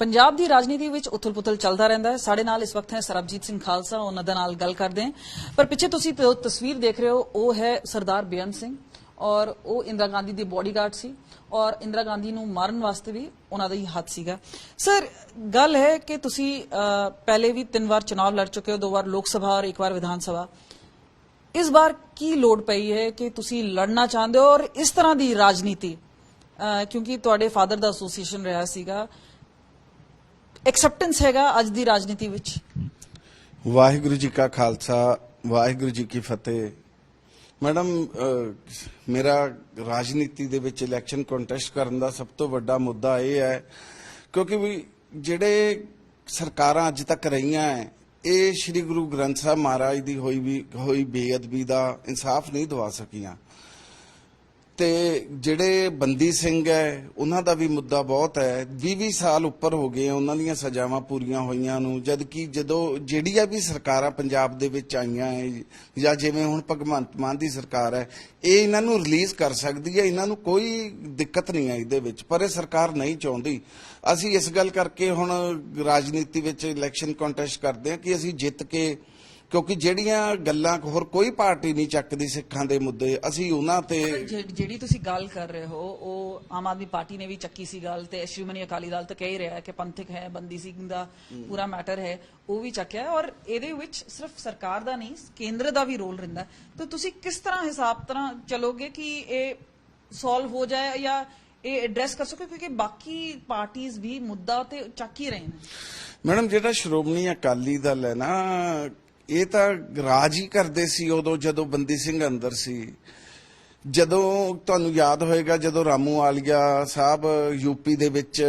ਪੰਜਾਬ ਦੀ ਰਾਜਨੀਤੀ ਵਿੱਚ ਉਥਲ-ਪੁਥਲ ਚੱਲਦਾ ਰਹਿੰਦਾ ਹੈ। ਸਾਡੇ ਨਾਲ ਇਸ ਵਕਤ ਹੈ ਸਰਬਜੀਤ ਸਿੰਘ ਖਾਲਸਾ ਉਹਨਾਂ ਦੇ ਨਾਲ ਗੱਲ ਕਰਦੇ ਹਾਂ। ਪਰ ਪਿੱਛੇ ਤੁਸੀਂ ਤ- ਤਸਵੀਰ ਦੇਖ ਰਹੇ ਹੋ ਉਹ ਹੈ ਸਰਦਾਰ ਬੇਅੰਤ ਸਿੰਘ ਔਰ ਉਹ ਇੰਦਰਾ ਗਾਂਧੀ ਦੀ ਬਾਡੀਗਾਰਡ ਸੀ ਔਰ ਇੰਦਰਾ ਗਾਂਧੀ ਨੂੰ ਮਾਰਨ ਵਾਸਤੇ ਵੀ ਉਹਨਾਂ ਦਾ ਹੀ ਹੱਥ ਸੀਗਾ। ਸਰ ਗੱਲ ਹੈ ਕਿ ਤੁਸੀਂ ਪਹਿਲੇ ਵੀ ਤਿੰਨ ਵਾਰ ਚੁਣਾਵ ਲੜ ਚੁੱਕੇ ਹੋ ਦੋ ਵਾਰ ਲੋਕ ਸਭਾ ਔਰ ਇੱਕ ਵਾਰ ਵਿਧਾਨ ਸਭਾ। ਇਸ ਵਾਰ ਕੀ ਲੋੜ ਪਈ ਹੈ ਕਿ ਤੁਸੀਂ ਲੜਨਾ ਚਾਹੁੰਦੇ ਹੋ ਔਰ ਇਸ ਤਰ੍ਹਾਂ ਦੀ ਰਾਜਨੀਤੀ? ਅ, ਕਿਉਂਕਿ ਤੁਹਾਡੇ ਫਾਦਰ ਦਾ ਐਸੋਸੀਏਸ਼ਨ ਰਿਹਾ ਸੀਗਾ। ਐਕਸੈਪਟੈਂਸ ਹੈਗਾ ਅੱਜ ਦੀ ਰਾਜਨੀਤੀ ਵਿੱਚ। ਵਾਹਿਗੁਰੂ ਜੀ ਕਾ ਖਾਲਸਾ, ਵਾਹਿਗੁਰੂ ਜੀ ਕੀ ਫਤਿਹ। ਮੈਡਮ ਮੇਰਾ ਰਾਜਨੀਤੀ ਦੇ ਵਿੱਚ ਇਲੈਕਸ਼ਨ ਕੰਟੈਸਟ ਕਰਨ ਦਾ ਸਭ ਤੋਂ ਵੱਡਾ ਮੁੱਦਾ ਇਹ ਹੈ, ਕਿਉਂਕਿ ਵੀ ਜਿਹੜੇ ਸਰਕਾਰਾਂ ਅੱਜ ਤੱਕ ਰਹੀਆਂ ਹੈ, ਇਹ ਸ੍ਰੀ ਗੁਰੂ ਗ੍ਰੰਥ ਸਾਹਿਬ ਮਹਾਰਾਜ ਦੀ ਹੋਈ ਵੀ, ਹੋਈ ਬੇਅਦਬੀ ਦਾ ਇਨਸਾਫ ਨਹੀਂ ਦਵਾ ਸਕੀਆਂ। ਤੇ ਜਿਹੜੇ ਬੰਦੀ ਸਿੰਘ ਹੈ, ਉਹਨਾਂ ਦਾ ਵੀ ਮੁੱਦਾ ਬਹੁਤ ਹੈ। 20-20 ਸਾਲ ਉੱਪਰ ਹੋ ਗਏ ਉਹਨਾਂ ਦੀਆਂ ਸਜ਼ਾਵਾਂ ਪੂਰੀਆਂ ਹੋਈਆਂ ਨੂੰ ਜਦ ਕਿ ਜਦੋਂ ਜਿਹੜੀਆਂ ਵੀ ਸਰਕਾਰਾਂ ਪੰਜਾਬ ਦੇ ਵਿੱਚ ਆਈਆਂ ਹੈ ਜਾਂ ਜਿਵੇਂ ਹੁਣ ਭਗਵੰਤ ਮਾਨ ਦੀ ਸਰਕਾਰ ਹੈ, ਇਹ ਇਹਨਾਂ ਨੂੰ ਰਿਲੀਜ਼ ਕਰ ਸਕਦੀ ਹੈ, ਇਹਨਾਂ ਨੂੰ ਕੋਈ ਦਿੱਕਤ ਨਹੀਂ ਹੈ ਇਹਦੇ ਵਿੱਚ, ਪਰ ਇਹ ਸਰਕਾਰ ਨਹੀਂ ਚਾਹੁੰਦੀ। ਅਸੀਂ ਇਸ ਗੱਲ ਕਰਕੇ ਹੁਣ ਰਾਜਨੀਤੀ ਵਿੱਚ ਇਲੈਕਸ਼ਨ ਕੰਟੈਸਟ ਕਰਦੇ ਹਾਂ ਕਿ ਅਸੀਂ ਜਿੱਤ ਕੇ ਕਿਉਂਕਿ ਜਿਹੜੀਆਂ ਗੱਲਾਂ ਹੋਰ ਕੋਈ ਪਾਰਟੀ ਨਹੀਂ ਚੱਕਦੀ ਸਿੱਖਾਂ ਦੇ ਮੁੱਦੇ ਅਸੀਂ ਉਹਨਾਂ ਤੇ ਜਿਹੜੀ ਤੁਸੀਂ ਗੱਲ ਕਰ ਰਹੇ ਹੋ ਉਹ ਆਮ ਆਦਮੀ ਪਾਰਟੀ ਨੇ ਵੀ ਚੱਕੀ ਸੀ ਗੱਲ ਤੇ ਸ਼੍ਰੋਮਣੀ ਅਕਾਲੀ ਦਲ ਤਾਂ ਕਹਿ ਰਿਹਾ ਹੈ ਕਿ ਪੰਥਕ ਹੈ ਬੰਦੀ ਸਿੰਘ ਦਾ ਪੂਰਾ ਮੈਟਰ ਹੈ ਉਹ ਵੀ ਚੱਕਿਆ ਔਰ ਇਹਦੇ ਵਿੱਚ ਸਿਰਫ ਸਰਕਾਰ ਦਾ ਨਹੀਂ ਕੇਂਦਰ ਦਾ ਵੀ ਰੋਲ ਰਹਿੰਦਾ। ਤਾਂ ਤੁਸੀਂ ਕਿਸ ਤਰ੍ਹਾਂ ਹਿਸਾਬ ਤਰ੍ਹਾਂ ਚਲੋਗੇ ਕਿ ਇਹ ਸੋਲਵ ਹੋ ਜਾਏ ਜਾਂ ਇਹ ਐਡਰੈਸ ਕਰ ਸਕੋ? ਕਿਉਂਕਿ ਬਾਕੀ ਪਾਰਟੀਆਂ ਵੀ ਮੁੱਦਾ ਤੇ ਚੱਕ ਹੀ ਰਹੇ ਨੇ। ਮੈਡਮ ਜਿਹੜਾ ਸ਼੍ਰੋਮਣੀ ਅਕਾਲੀ ਦਲ ਹੈ ਨਾ ਇਹ ਤਾਂ ਰਾਜ ਹੀ ਕਰਦੇ ਸੀ ਉਦੋਂ, ਜਦੋਂ ਬੰਦੀ ਸਿੰਘ ਅੰਦਰ ਸੀ। ਜਦੋਂ ਤੁਹਾਨੂੰ ਯਾਦ ਹੋਏਗਾ, ਜਦੋਂ ਰਾਮੂ ਆਲੀਆ ਸਾਹਿਬ ਯੂਪੀ ਦੇ ਵਿੱਚ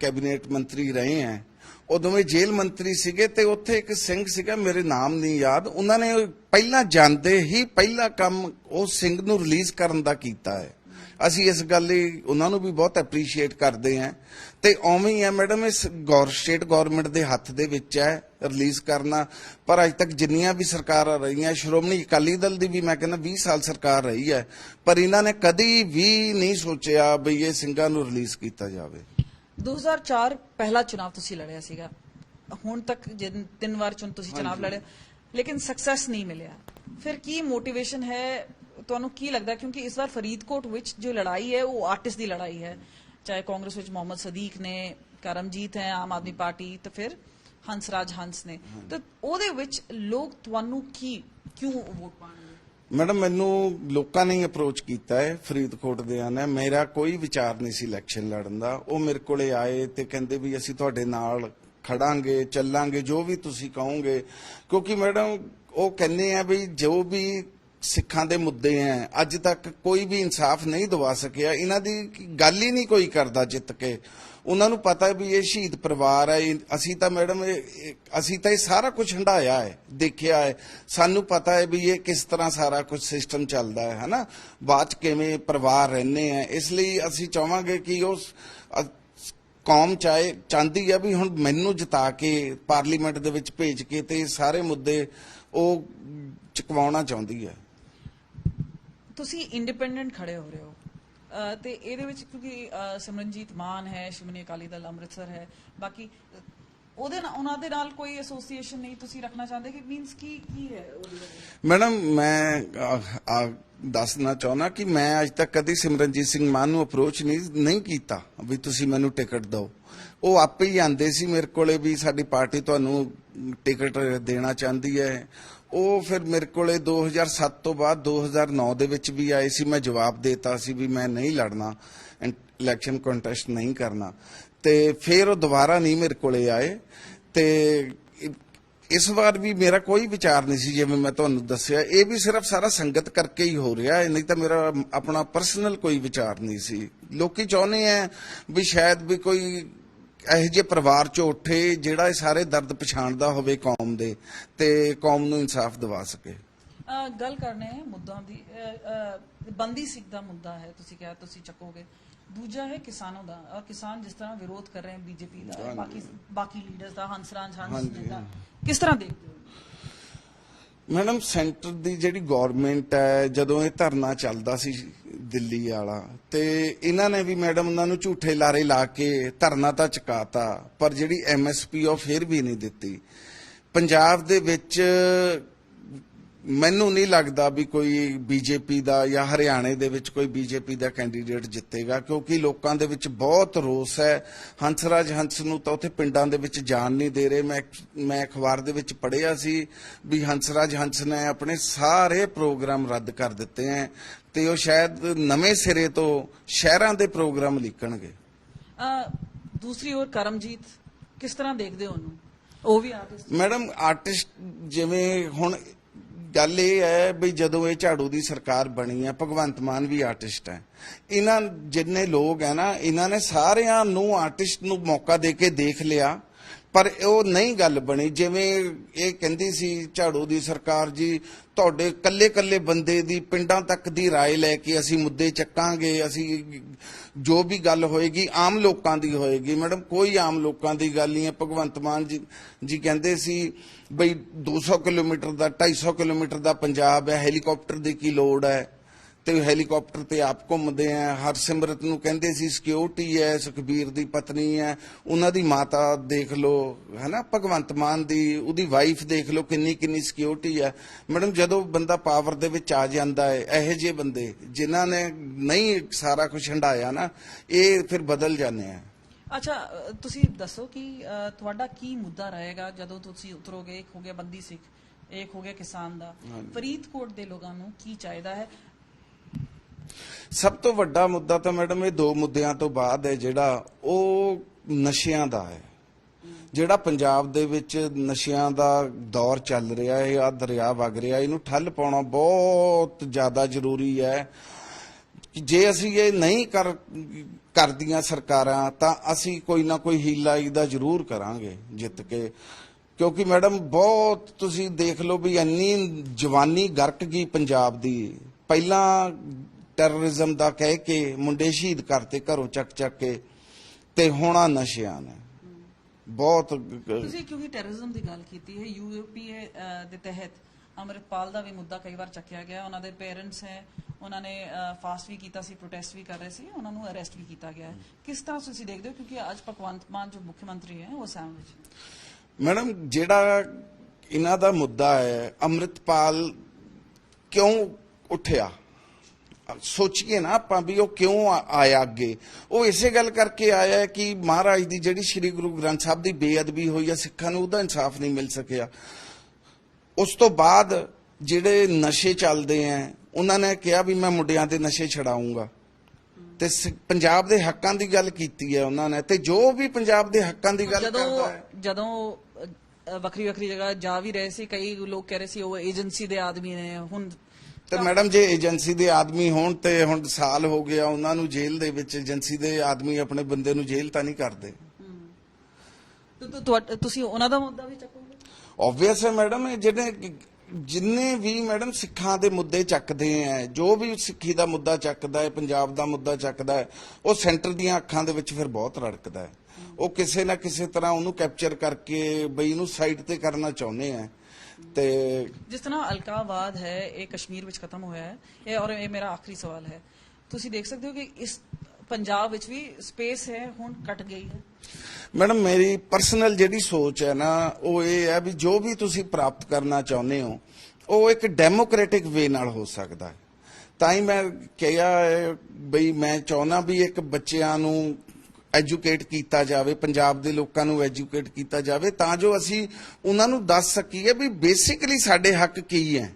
ਕੈਬਨਿਟ ਮੰਤਰੀ ਰਹੇ ਹੈ ਉਦੋਂ ਵੀ ਜੇਲ੍ਹ ਮੰਤਰੀ ਸੀਗੇ ਤੇ ਉੱਥੇ ਇੱਕ ਸਿੰਘ ਸੀਗਾ, ਮੇਰੇ ਨਾਮ ਨਹੀਂ ਯਾਦ। ਉਹਨਾਂ ਨੇ ਪਹਿਲਾਂ ਜਾਂਦੇ ਹੀ ਪਹਿਲਾ ਕੰਮ ਉਹ ਸਿੰਘ ਨੂੰ ਰਿਲੀਜ਼ ਕਰਨ ਦਾ ਕੀਤਾ ਹੈ। ਅਸੀਂ ਇਸ ਗੱਲ ਲਈ ਉਹਨਾਂ ਨੂੰ ਵੀ ਬਹੁਤ ਐਪਰੀਸ਼ੀਏਟ ਕਰਦੇ ਹਾਂ ਤੇ ਉਵੇਂ ਹੀ ਹੈ ਮੈਡਮ ਇਸ ਗੌਰ ਸਟੇਟ ਗਵਰਨਮੈਂਟ ਦੇ ਹੱਥ ਦੇ ਵਿੱਚ ਹੈ ਰਿਲੀਜ਼ ਕਰਨਾ ਪਰ ਅੱਜ ਤੱਕ ਜਿੰਨੀਆਂ ਵੀ ਸਰਕਾਰਾਂ ਰਹੀਆਂ ਸ਼੍ਰੋਮਣੀ ਅਕਾਲੀ ਦਲ ਦੀ ਵੀ ਮੈਂ ਕਹਿੰਦਾ 20 ਸਾਲ ਸਰਕਾਰ ਰਹੀ ਹੈ ਪਰ ਇਹਨਾਂ ਨੇ ਕਦੀ ਵੀ ਨਹੀਂ ਸੋਚਿਆ ਵੀ ਇਹ ਸਿੰਘਾਂ ਨੂੰ ਰਿਲੀਜ਼ ਕੀਤਾ ਜਾਵੇ। 2004 ਪਹਿਲਾ ਚੁਣਾਵ ਤੁਸੀਂ ਲੜਿਆ ਸੀਗਾ। ਹੁਣ ਤੱਕ ਤਿੰਨ ਵਾਰ ਚੁਣ ਤੁਸੀਂ ਚੁਣਾਵ ਲੜੇ ਲੇਕਿਨ ਸਕਸੈਸ ਨਹੀਂ ਮਿਲਿਆ। ਫਿਰ ਕੀ ਮੋਟੀਵੇਸ਼ਨ ਹੈ ਤੁਹਾਨੂੰ ਕੀ ਲੱਗਦਾ ਕਿਉਂਕਿ ਇਸ ਵਾਰ ਫਰੀਦਕੋਟ ਵਿੱਚ ਜੋ ਲੜਾਈ ਹੈ, ਉਹ ਆਰਟਿਸਟ ਦੀ ਲੜਾਈ ਹੈ। ਚਾਹੇ ਕਾਂਗਰਸ ਵਿੱਚ ਮੁਹੰਮਦ ਸਦੀਕ ਨੇ, ਕਰਮਜੀਤ ਹੈ, ਆਮ ਆਦਮੀ ਪਾਰਟੀ ਤੇ ਫਿਰ ਹੰਸਰਾਜ ਹੰਸ ਨੇ। ਤਾਂ ਉਹਦੇ ਵਿੱਚ ਲੋਕ ਤੁਹਾਨੂੰ ਕੀ, ਕਿਉਂ ਵੋਟ ਪਾਣਗੇ ਮੈਡਮ, ਮੈਨੂੰ ਲੋਕਾਂ ਨੇ ਅਪਰੋਚ ਕੀਤਾ ਹੈ, ਫਰੀਦਕੋਟ ਦੇ ਨੇ ਮੇਰਾ ਕੋਈ ਵਿਚਾਰ ਨਹੀਂ ਸੀ ਇਲੈਕਸ਼ਨ ਲੜਨ ਦਾ। ਉਹ ਮੇਰੇ ਕੋਲੇ ਆਏ ਤੇ ਕਹਿੰਦੇ ਵੀ ਅਸੀਂ ਤੁਹਾਡੇ ਨਾਲ ਖੜਾਂਗੇ, ਚੱਲਾਂਗੇ, ਜੋ ਵੀ ਤੁਸੀਂ ਕਹੋਗੇ। ਕਿਉਂਕਿ ਮੈਡਮ, ਉਹ ਕਹਿੰਦੇ ਆ ਵੀ ਜੋ ਵੀ ਸਿੱਖਾਂ ਦੇ ਮੁੱਦੇ ਹੈ ਅੱਜ ਤੱਕ ਕੋਈ ਵੀ ਇਨਸਾਫ ਨਹੀਂ ਦਵਾ ਸਕਿਆ। ਇਹਨਾਂ ਦੀ ਗੱਲ ਹੀ ਨਹੀਂ ਕੋਈ ਕਰਦਾ ਜਿੱਤ ਕੇ। ਉਹਨਾਂ ਨੂੰ ਪਤਾ ਵੀ ਇਹ ਸ਼ਹੀਦ ਪਰਿਵਾਰ ਹੈ ਅਸੀਂ ਤਾਂ ਮੈਡਮ ਅਸੀਂ ਤਾਂ ਇਹ ਸਾਰਾ ਕੁਝ ਹੰਡਾਇਆ ਹੈ ਦੇਖਿਆ ਹੈ ਸਾਨੂੰ ਪਤਾ ਹੈ ਵੀ ਇਹ ਕਿਸ ਤਰ੍ਹਾਂ ਸਾਰਾ ਕੁਝ ਸਿਸਟਮ ਚੱਲਦਾ ਹੈ ਹਨਾ? ਬਾਅਦ 'ਚ ਕਿਵੇਂ ਪਰਿਵਾਰ ਰਹਿੰਦੇ ਆ ਇਸ ਲਈ ਅਸੀਂ ਚਾਹਾਂਗੇ ਕਿ ਉਸ ਕੌਮ ਚਾਹੇ ਚਾਹੁੰਦੀ ਆ ਵੀ ਹੁਣ ਮੈਨੂੰ ਜਿਤਾ ਕੇ, ਪਾਰਲੀਮੈਂਟ ਦੇ ਵਿੱਚ ਭੇਜ ਕੇ ਤੇ ਇਹ ਸਾਰੇ ਮੁੱਦੇ ਉਹ ਚੁਕਵਾਉਣਾ ਚਾਹੁੰਦੀ ਹੈ ਤੁਸੀਂ ਇੰਡੀਪੈਂਡੈਂਟ ਖੜੇ ਹੋ ਰਹੇ ਹੋ। ਤੇ ਇਹਦੇ ਵਿੱਚ ਕਿਉਂਕਿ ਸਿਮਰਨਜੀਤ ਮਾਨ ਹੈ ਸ਼ਿਮਨੀ ਅਕਾਲੀ ਦਲ ਅੰਮ੍ਰਿਤਸਰ ਹੈ ਬਾਕੀ ਉਹਦੇ ਨਾਲ ਉਹਨਾਂ ਦੇ ਨਾਲ ਕੋਈ ਐਸੋਸੀਏਸ਼ਨ ਨਹੀਂ ਤੁਸੀਂ ਰੱਖਣਾ ਚਾਹੁੰਦੇ ਕਿ ਮੀਨਸ ਕੀ ਕੀ ਹੈ ਮੈਡਮ ਮੈਂ ਆ, ਆ, ਦੱਸਣਾ ਚਾਹੁੰਦਾ ਕਿ ਮੈਂ ਅੱਜ ਤੱਕ ਕਦੀ ਸਿਮਰਨਜੀਤ ਸਿੰਘ ਮਾਨ ਨੂੰ ਅਪਰੋਚ ਨਹੀਂ ਨਹੀਂ ਕੀਤਾ ਵੀ ਤੁਸੀਂ ਮੈਨੂੰ ਟਿਕਟ ਦਿਓ। ਉਹ ਆਪੇ ਹੀ ਆਂਦੇ ਸੀ ਮੇਰੇ ਕੋਲੇ ਵੀ ਸਾਡੀ ਪਾਰਟੀ ਤੁਹਾਨੂੰ ਟਿਕਟ ਦੇਣਾ ਚਾਹੁੰਦੀ ਹੈ। ਉਹ ਫਿਰ ਮੇਰੇ ਕੋਲੇ 2007 ਤੋਂ ਬਾਅਦ 2009 ਦੇ ਵਿੱਚ ਵੀ ਆਏ ਸੀ, ਮੈਂ ਜਵਾਬ ਦੇਤਾ ਸੀ ਵੀ ਮੈਂ ਨਹੀਂ ਲੜਨਾ ਇਲੈਕਸ਼ਨ ਕੰਟੈਸਟ ਨਹੀਂ ਕਰਨਾ। ਤੇ ਫਿਰ ਉਹ ਦੁਬਾਰਾ ਨਹੀਂ ਮੇਰੇ ਕੋਲੇ ਆਏ ਤੇ ਇਸ ਵਾਰ ਵੀ ਮੇਰਾ ਕੋਈ ਵਿਚਾਰ ਨਹੀਂ ਸੀ, ਜਿਵੇਂ ਮੈਂ ਤੁਹਾਨੂੰ ਦੱਸਿਆ। ਇਹ ਵੀ ਸਿਰਫ ਸਾਰਾ ਸੰਗਤ ਕਰਕੇ ਹੀ ਹੋ ਰਿਹਾ ਹੈ, ਨਹੀਂ ਤਾਂ ਮੇਰਾ ਆਪਣਾ ਪਰਸਨਲ ਕੋਈ ਵਿਚਾਰ ਨਹੀਂ ਸੀ। ਲੋਕੀ ਚਾਹੁੰਦੇ ਆ ਵੀ ਸ਼ਾਇਦ ਵੀ ਕੋਈ ਇਹੋ ਜਿਹੇ ਪਰਿਵਾਰ ਚੋਂ ਉੱਠੇ ਜਿਹੜਾ ਇਹ ਸਾਰੇ ਦਰਦ ਪਛਾਣਦਾ ਹੋਵੇ ਕੌਮ ਦੇ ਤੇ ਕੌਮ ਨੂੰ ਇਨਸਾਫ ਦਿਵਾ ਸਕੇ। ਗੱਲ ਕਰਨੇ ਹੈ ਮੁੱਦਾਂ ਦੀ। ਬੰਦੀ ਸਿੰਘ ਦਾ ਮੁੱਦਾ ਹੈ ਤੁਸੀਂ ਕਿਹਾ ਤੁਸੀਂ ਚੱਕੋਗੇ। ਦੂਜਾ ਹੈ ਕਿਸਾਨਾਂ ਦਾ। ਔਰ ਕਿਸਾਨ ਜਿਸ ਤਰ੍ਹਾਂ ਵਿਰੋਧ ਕਰ ਰਹੇ ਹਨ ਬੀਜੇਪੀ ਦਾ ਬਾਕੀ ਬਾਕੀ ਲੀਡਰਸ ਦਾ ਹੰਸਰਾਜ ਹੰਸ ਦਾ ਕਿਸ ਤਰ੍ਹਾਂ ਦੇਖਦੇ ਹੋ? ਮੈਡਮ ਸੈਂਟਰ ਦੀ ਜਿਹੜੀ ਗਵਰਨਮੈਂਟ ਹੈ ਜਦੋਂ ਇਹ ਧਰਨਾ ਚੱਲਦਾ ਸੀ ਦਿੱਲੀ ਵਾਲਾ। ਤੇ ਇਹਨਾਂ ਨੇ ਵੀ ਮੈਡਮ ਉਹਨਾਂ ਨੂੰ ਝੂਠੇ ਲਾਰੇ ਲਾ ਕੇ ਧਰਨਾ ਤਾਂ ਚੁਕਾਤਾ, ਪਰ ਜਿਹੜੀ ਐਮਐਸਪੀ ਉਹ ਫਿਰ ਵੀ ਨਹੀਂ ਦਿੱਤੀ। ਪੰਜਾਬ ਦੇ ਵਿੱਚ ਮੈਨੂੰ ਨਹੀਂ ਲੱਗਦਾ ਵੀ ਕੋਈ ਬੀਜੇਪੀ ਦਾ ਜਾਂ ਹਰਿਆਣੇ ਦੇ ਵਿੱਚ ਕੋਈ ਬੀਜੇਪੀ ਦਾ ਕੈਂਡੀਡੇਟ ਜਿੱਤੇਗਾ, ਕਿਉਂਕਿ ਲੋਕਾਂ ਦੇ ਵਿੱਚ ਬਹੁਤ ਰੋਸ ਹੈ। ਹੰਸਰਾਜ ਹੰਸ ਨੂੰ ਤਾਂ ਉੱਥੇ ਪਿੰਡਾਂ ਦੇ ਵਿੱਚ ਜਾਣ ਨਹੀਂ ਦੇ ਰਹੇ। ਮੈਂ ਮੈਂ ਅਖਬਾਰ ਦੇ ਵਿੱਚ ਪੜ੍ਹਿਆ ਸੀ ਵੀ ਹੰਸਰਾਜ ਹੰਸ ਨੇ ਆਪਣੇ ਸਾਰੇ ਪ੍ਰੋਗਰਾਮ ਰੱਦ ਕਰ ਦਿੱਤੇ ਹੈ। ਤੇ ਉਹ ਸ਼ਾਇਦ ਨਵੇਂ ਸਿਰੇ ਤੋਂ ਸ਼ਹਿਰਾਂ ਦੇ ਪ੍ਰੋਗਰਾਮ ਲਿਖਣਗੇ। ਅ, ਦੂਸਰੀ ओर ਕਰਮਜੀਤ ਕਿਸ ਤਰ੍ਹਾਂ ਦੇਖਦੇ ਹੋ ਉਹਨੂੰ? ਉਹ ਵੀ ਆਰਟਿਸਟ ਮੈਡਮ ਆਰਟਿਸਟ ਜਿਵੇਂ ਹੁਣ ਗੱਲ ਇਹ ਹੈ ਵੀ ਜਦੋਂ ਇਹ ਝਾੜੂ ਦੀ ਸਰਕਾਰ ਬਣੀ ਹੈ ਭਗਵੰਤ ਮਾਨ ਵੀ ਆਰਟਿਸਟ ਹੈ। ਇਹਨਾਂ ਜਿੰਨੇ ਲੋਕ ਹੈ ਨਾ ਇਹਨਾਂ ਨੇ ਸਾਰਿਆਂ ਨੂੰ ਆਰਟਿਸਟ ਨੂੰ ਮੌਕਾ ਦੇ ਕੇ ਦੇਖ ਲਿਆ। ਪਰ ਉਹ ਨਹੀਂ ਗੱਲ ਬਣੀ ਜਿਵੇਂ ਇਹ ਕਹਿੰਦੀ ਸੀ ਝਾੜੂ ਦੀ ਸਰਕਾਰ ਜੀ ਤੁਹਾਡੇ ਕੱਲੇ ਕੱਲੇ ਬੰਦੇ ਦੀ ਪਿੰਡਾਂ ਤੱਕ ਦੀ رائے ਲੈ ਕੇ ਅਸੀਂ ਮੁੱਦੇ ਚੱਕਾਂਗੇ ਅਸੀਂ ਜੋ ਵੀ ਗੱਲ ਹੋਏਗੀ ਆਮ ਲੋਕਾਂ ਦੀ ਹੋਏਗੀ ਮੈਡਮ ਕੋਈ ਆਮ ਲੋਕਾਂ ਦੀ ਗੱਲ ਨਹੀਂ ਹੈ ਭਗਵੰਤ ਮਾਨ ਜੀ ਜੀ ਕਹਿੰਦੇ ਸੀ ਬਈ 200 ਕਿਲੋਮੀਟਰ ਦਾ 250 ਕਿਲੋਮੀਟਰ ਦਾ ਪੰਜਾਬ ਹੈ ਹੈਲੀਕਾਪਟਰ ਦੀ ਕੀ ਲੋੜ ਹੈ ਤੇ ਹੈਲੀਕਾਪਟਰ ਤੇ ਆਪ ਘੁੰਮਦੇ ਆ। ਹਰਸਿਮਰਤ ਨੂੰ ਕਹਿੰਦੇ ਸੀ ਸਿਕਿਉਰਿਟੀ ਹੈ ਸੁਖਬੀਰ ਦੀ ਪਤਨੀ ਹੈ। ਉਹਨਾਂ ਦੀ ਮਾਤਾ ਦੇਖ ਲਓ ਹੈਨਾ? ਭਗਵੰਤ ਮਾਨ ਦੀ ਉਹਦੀ ਵਾਈਫ ਦੇਖ ਲਓ ਕਿੰਨੀ ਕਿੰਨੀ ਸਿਕਿਉਰਿਟੀ ਹੈ। ਮੈਡਮ ਜਦੋਂ ਬੰਦਾ ਪਾਵਰ ਦੇ ਵਿੱਚ ਆ ਜਾਂਦਾ ਹੈ ਇਹੋ ਜਿਹੇ ਬੰਦੇ ਜਿਨ੍ਹਾਂ ਨੇ ਨਹੀਂ ਸਾਰਾ ਕੁਝ ਹੰਡਾਇਆ ਨਾ ਇਹ ਫਿਰ ਬਦਲ ਜਾਂਦੇ ਆ। ਅੱਛਾ ਤੁਸੀਂ ਦੱਸੋ ਕਿ ਤੁਹਾਡਾ ਕੀ ਮੁੱਦਾ ਰਹੇਗਾ ਜਦੋਂ ਤੁਸੀਂ ਉਤਰੋਗੇ ਇੱਕ ਹੋ ਗਿਆ ਬੰਦੀ ਸਿੱਖ ਇੱਕ ਹੋ ਗਿਆ ਕਿਸਾਨ ਦਾ? ਫਰੀਦਕੋਟ ਦੇ ਲੋਕਾਂ ਨੂੰ ਕੀ ਚਾਹੀਦਾ ਹੈ? ਸਭ ਤੋਂ ਵੱਡਾ ਮੁੱਦਾ ਤਾਂ ਮੈਡਮ ਇਹ ਦੋ ਮੁੱਦਿਆਂ ਤੋਂ ਬਾਅਦ ਹੈ ਜਿਹੜਾ ਉਹ ਨਸ਼ਿਆਂ ਦਾ ਹੈ। ਜਿਹੜਾ ਪੰਜਾਬ ਦੇ ਵਿੱਚ ਨਸ਼ਿਆਂ ਦਾ ਦੌਰ ਚੱਲ ਰਿਹਾ ਹੈ ਆ ਦਰਿਆ ਵਗ ਰਿਹਾ, ਇਹਨੂੰ ਠੱਲ ਪਾਉਣਾ ਬਹੁਤ ਜ਼ਿਆਦਾ ਜ਼ਰੂਰੀ ਹੈ। ਜੇ ਅਸੀਂ ਇਹ ਨਹੀਂ ਕਰ, ਕਰਦੀਆਂ ਸਰਕਾਰਾਂ, ਤਾਂ ਅਸੀਂ ਕੋਈ ਨਾ ਕੋਈ ਹੀਲਾ ਇਹਦਾ ਜ਼ਰੂਰ ਕਰਾਂਗੇ ਜਿੱਤ ਕੇ। ਕਿਉਂਕਿ ਮੈਡਮ ਬਹੁਤ ਤੁਸੀਂ ਦੇਖ ਲਓ ਵੀ ਇੰਨੀ ਜਵਾਨੀ ਗਰਕ ਗਈ ਪੰਜਾਬ ਦੀ। ਪਹਿਲਾਂ ਟੈਰਰਿਜ਼ਮ ਦਾ ਕਹਿ ਕੇ ਮੁੰਡੇ ਸ਼ਹੀਦ ਕਰਤੇ ਘਰੋਂ ਚੱਕ ਚੱਕ ਕੇ ਤੇ ਹੁਣ ਨਸ਼ਿਆਂ ਨੇ। ਬਹੁਤ ਤੁਸੀਂ ਕਿਉਂਕਿ ਟੈਰਰਿਜ਼ਮ ਦੀ ਗੱਲ ਕੀਤੀ ਹੈ ਯੂਪੀਏ ਦੇ ਤਹਿਤ ਅਮਰਿਤਪਾਲ ਦਾ ਵੀ ਮੁੱਦਾ ਕਈ ਵਾਰ ਚੱਕਿਆ ਗਿਆ ਉਹਨਾਂ ਦੇ ਪੇਰੈਂਟਸ ਹੈ ਉਹਨਾਂ ਨੇ ਫਾਸਟ ਵੀ ਕੀਤਾ ਸੀ ਪ੍ਰੋਟੈਸਟ ਵੀ ਕਰ ਰਹੇ ਸੀ ਉਹਨਾਂ ਨੂੰ ਅਰੈਸਟ ਵੀ ਕੀਤਾ ਗਿਆ ਕਿਸ ਤਰ੍ਹਾਂ ਤੁਸੀਂ ਦੇਖਦੇ ਹੋ ਕਿਉਂਕਿ ਅੱਜ ਭਗਵੰਤ ਮਾਨ ਜੋ ਮੁੱਖ ਮੰਤਰੀ ਹੈ ਉਹ ਵਿੱਚ ਮੈਡਮ ਜਿਹੜਾ ਇਹਨਾਂ ਦਾ ਮੁੱਦਾ ਹੈ ਅੰਮ੍ਰਿਤਪਾਲ ਕਿਉਂ ਉੱਠਿਆ? ਸੋਚੀਏ ਨਾ ਆਪਾਂ ਵੀ ਉਹ ਕਿਉਂ ਆਇਆ ਅੱਗੇ? ਉਹ ਇਸੇ ਗੱਲ ਕਰਕੇ ਆਇਆ ਹੈ ਕਿ ਮਹਾਰਾਜ ਦੀ ਜਿਹੜੀ ਸ੍ਰੀ ਗੁਰੂ ਗ੍ਰੰਥ ਸਾਹਿਬ ਦੀ ਬੇਅਦਬੀ ਹੋਈ ਹੈ ਸਿੱਖਾਂ ਨੂੰ ਉਹਦਾ ਇਨਸਾਫ ਨਹੀਂ ਮਿਲ ਸਕਿਆ। ਉਸ ਤੋਂ ਬਾਅਦ ਜਿਹੜੇ ਨਸ਼ੇ ਚੱਲਦੇ ਆ ਉਹਨਾਂ ਨੇ ਕਿਹਾ ਵੀ ਮੈਂ ਮੁੰਡਿਆਂ ਦੇ ਨਸ਼ੇ ਛਡਾਊਂਗਾ। ਤੇ ਪੰਜਾਬ ਦੇ ਹੱਕਾਂ ਦੀ ਗੱਲ ਕੀਤੀ ਹੈ ਉਹਨਾਂ ਨੇ। ਤੇ ਜੋ ਵੀ ਪੰਜਾਬ ਦੇ ਹੱਕਾਂ ਦੀ ਗੱਲ ਕਰਦਾ ਹੈ ਜਦੋਂ ਵੱਖਰੀ ਵੱਖਰੀ ਜਗ੍ਹਾ ਜਾ ਵੀ ਰਹੇ ਸੀ ਕਈ ਲੋਕ ਕਹਿ ਰਹੇ ਸੀ ਉਹ ਏਜੰਸੀ ਦੇ ਆਦਮੀ ਨੇ। ਹੁਣ ਤੇ ਮੈਡਮ ਜੇ ਏਜੰਸੀ ਦੇ ਆਦਮੀ ਹੋਣ ਤੇ ਹੁਣ ਸਾਲ ਹੋ ਗਿਆ ਉਹਨਾਂ ਨੂੰ ਜੇਲ੍ਹ ਦੇ ਵਿੱਚ ਏਜੰਸੀ ਦੇ ਆਦਮੀ ਆਪਣੇ ਬੰਦੇ ਨੂੰ ਜੇਲ੍ਹ ਤਾਂ ਨਹੀਂ ਕਰਦੇ। ਤੁਹਾ- ਤੁਸੀਂ ਉਹਨਾਂ ਦਾ ਮੁੱਦਾ ਵੀ ਚੱਕੋਗੇ? ਆਬਵੀਅਸ ਹੈ ਮੈਡਮ ਇਹ ਜਿਹੜੇ ਜਿੰਨੇ ਵੀ ਮੈਡਮ ਸਿੱਖਾਂ ਦੇ ਮੁੱਦੇ ਚੱਕਦੇ ਆ ਜੋ ਵੀ ਸਿੱਖੀ ਦਾ ਮੁੱਦਾ ਚੱਕਦਾ ਹੈ ਪੰਜਾਬ ਦਾ ਮੁੱਦਾ ਚੱਕਦਾ ਹੈ ਉਹ ਸੈਂਟਰ ਦੀਆਂ ਅੱਖਾਂ ਦੇ ਵਿੱਚ ਫਿਰ ਬਹੁਤ ਰੜਕਦਾ ਹੈ। ਉਹ ਕਿਸੇ ਨਾ ਕਿਸੇ ਤਰ੍ਹਾਂ ਉਹਨੂੰ ਕੈਪਚਰ ਕਰਕੇ ਬਈ ਇਹਨੂੰ ਸਾਈਡ ਤੇ ਕਰਨਾ ਚਾਹੁੰਦੇ ਆ। ਤੇ ਜਿਸ ਤਰ੍ਹਾਂ ਅਲਕਾਵਾਦ ਹੈ ਇਹ ਕਸ਼ਮੀਰ ਵਿੱਚ ਖਤਮ ਹੋਇਆ ਹੈ ਇਹ ਔਰ ਇਹ ਮੇਰਾ ਆਖਰੀ ਸਵਾਲ ਹੈ। ਤੁਸੀਂ ਦੇਖ ਸਕਦੇ ਹੋ ਕਿ ਇਸ ਪੰਜਾਬ ਵਿੱਚ ਵੀ ਸਪੇਸ ਹੈ ਹੁਣ ਕੱਟ ਗਈ ਹੈ। ਮੈਡਮ ਮੇਰੀ ਪਰਸਨਲ ਜਿਹੜੀ ਸੋਚ ਹੈ ਨਾ ਉਹ ਇਹ ਹੈ ਵੀ ਜੋ ਵੀ ਤੁਸੀਂ ਪ੍ਰਾਪਤ ਕਰਨਾ ਚਾਹੁੰਦੇ ਹੋ ਉਹ ਇੱਕ ਡੈਮੋਕ੍ਰੈਟਿਕ ਵੇ ਨਾਲ ਹੋ ਸਕਦਾ ਹੈ। ਤਾਂ ਹੀ ਮੈਂ ਕਿਹਾ ਬਈ ਮੈਂ ਚਾਹੁੰਦਾ ਵੀ ਇੱਕ ਬੱਚਿਆਂ ਨੂੰ ਐਜੂਕੇਟ ਕੀਤਾ ਜਾਵੇ, ਪੰਜਾਬ ਦੇ ਲੋਕਾਂ ਨੂੰ ਐਜੂਕੇਟ ਕੀਤਾ ਜਾਵੇ, ਤਾਂ ਜੋ ਅਸੀਂ ਉਹਨਾਂ ਨੂੰ ਦੱਸ ਸਕੀਏ ਵੀ ਬੇਸਿਕਲੀ ਸਾਡੇ ਹੱਕ ਕੀ ਹੈ।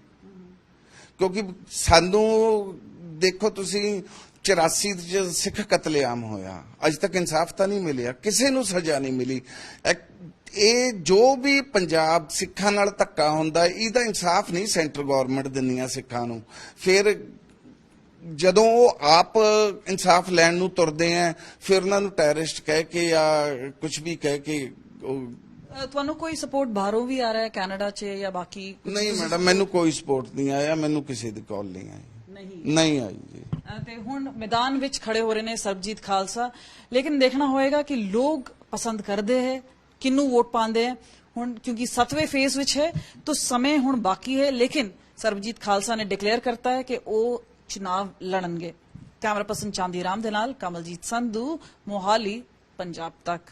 ਕਿਉਂਕਿ ਸਾਨੂੰ ਦੇਖੋ ਤੁਸੀਂ 84 ਚ ਸਿੱਖ ਕਤਲੇਆਮ ਹੋਇਆ। ਅੱਜ ਤੱਕ ਇਨਸਾਫ ਤਾਂ ਨਹੀਂ ਮਿਲਿਆ, ਕਿਸੇ ਨੂੰ ਸਜ਼ਾ ਨਹੀਂ ਮਿਲੀ। ਇਹ ਜੋ ਵੀ ਪੰਜਾਬ ਸਿੱਖਾਂ ਨਾਲ ਧੱਕਾ ਹੁੰਦਾ, ਇਹਦਾ ਇਨਸਾਫ ਨਹੀਂ ਸੈਂਟਰ ਗਵਰਨਮੈਂਟ ਦਿੰਦੀਆਂ ਸਿੱਖਾਂ ਨੂੰ। ਫਿਰ ਜਦੋਂ ਉਹ ਆਪ ਇਨਸਾਫ ਲੈਣ ਨੂੰ ਤੁਰਦੇ ਆ ਫਿਰ ਉਹਨਾਂ ਨੂੰ ਟੈਰਰਿਸਟ ਕਹਿ ਕੇ ਜਾਂ ਕੁਝ ਵੀ ਕਹਿ ਕੇ ਉਹ ਤੁਹਾਨੂੰ ਕੋਈ ਸਪੋਰਟ ਬਾਹਰੋਂ ਵੀ ਆ ਰਿਹਾ ਹੈ ਕੈਨੇਡਾ 'ਚ ਜਾਂ ਬਾਕੀ ਨਹੀਂ ਮੈਡਮ ਮੈਨੂੰ ਕੋਈ ਸਪੋਰਟ ਨਹੀਂ ਆਇਆ ਮੈਨੂੰ ਕਿਸੇ ਦੀ ਕਾਲ ਨਹੀਂ ਆਈ। ਨਹੀਂ। ਨਹੀਂ ਆਈ ਜੀ। ਤੇ ਹੁਣ ਮੈਦਾਨ ਵਿੱਚ ਖੜੇ ਹੋ ਰਹੇ ਨੇ ਸਰਬਜੀਤ ਖਾਲਸਾ। ਲੇਕਿਨ ਦੇਖਣਾ ਹੋਏਗਾ ਕਿ ਲੋਕ ਪਸੰਦ ਕਰਦੇ ਹੈ ਕਿੰਨੂੰ ਵੋਟ ਪਾਉਂਦੇ ਹੈ। ਹੁਣ ਕਿਉਂਕਿ ਸੱਤਵੇਂ ਫੇਜ਼ ਵਿੱਚ ਹੈ ਤਾਂ ਸਮੇਂ ਹੁਣ ਬਾਕੀ ਹੈ। ਲੇਕਿਨ ਸਰਬਜੀਤ ਖਾਲਸਾ ਨੇ ਡਿਕਲੇਅਰ ਕਰਤਾ ਹੈ ਕਿ ਉਹ ਚੁਣਾਵ ਲੜਨਗੇ। ਕੈਮਰਾ ਪਰਸਨ ਚਾਂਦੀ ਰਾਮ ਦੇ ਨਾਲ ਕਮਲਜੀਤ ਸੰਧੂ ਮੋਹਾਲੀ ਪੰਜਾਬ ਤੱਕ।